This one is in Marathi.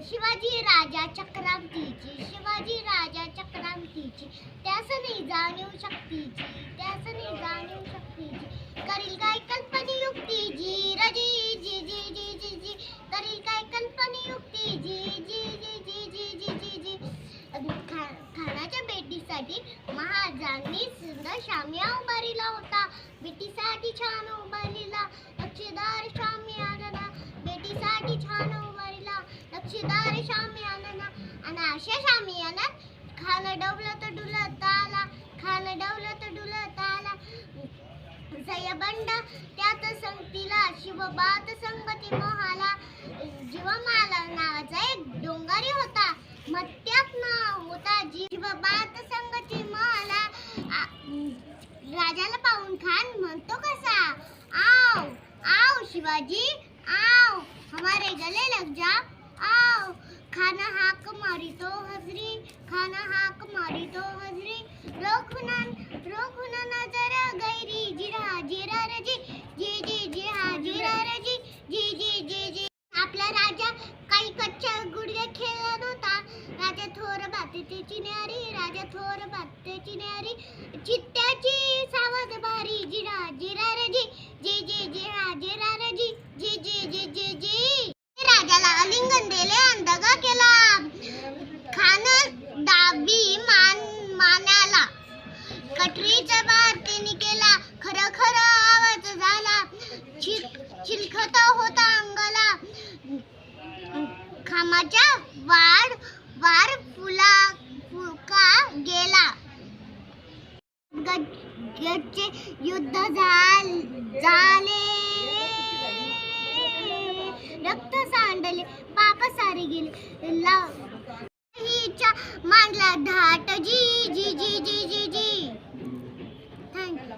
शिवाजी राजा चक्रांतीची शिवाजी राजा चक्रांतीची त्यास नाही जाणीव शक्तीची बेटीसाठी महाराजांनी सुंदर शामिया उभारीला होता. बेटीसाठी छान उभारलेला लक्षदार शामियाना बेटीसाठी छान उभारला. लक्षदार शामियाना आणि अशा शामियाला खाणं डवलं तर डुलत आला. खाणं डवलं तर डुलत आला. जयबंड त्यात संगतीला शिवबात संगती महा शिवाजी, आओ, हमारे गले लग जा। आओ, खाना हाक मारी तो हजरी, खाना हाक मारी तो हजरी। रोखुनन रोखुन नज़र गैरी, जिरा जिरा रे जी जी जी, हा, जिरा रे जी जी जी जी। आपला राजा काही कच्च्या गुडघे खेळत होता राजा थोर बातेची न्यारी राजा थोर बातेची न्यारी चित्त्याची कामाच्या वार वार फुला फुका गेला. गच्चे युद्ध झाले रक्त सांडले पाप सारे गेले. लाहीच्या मांडला धाट जी जी जी जी जी जी. थँक्यू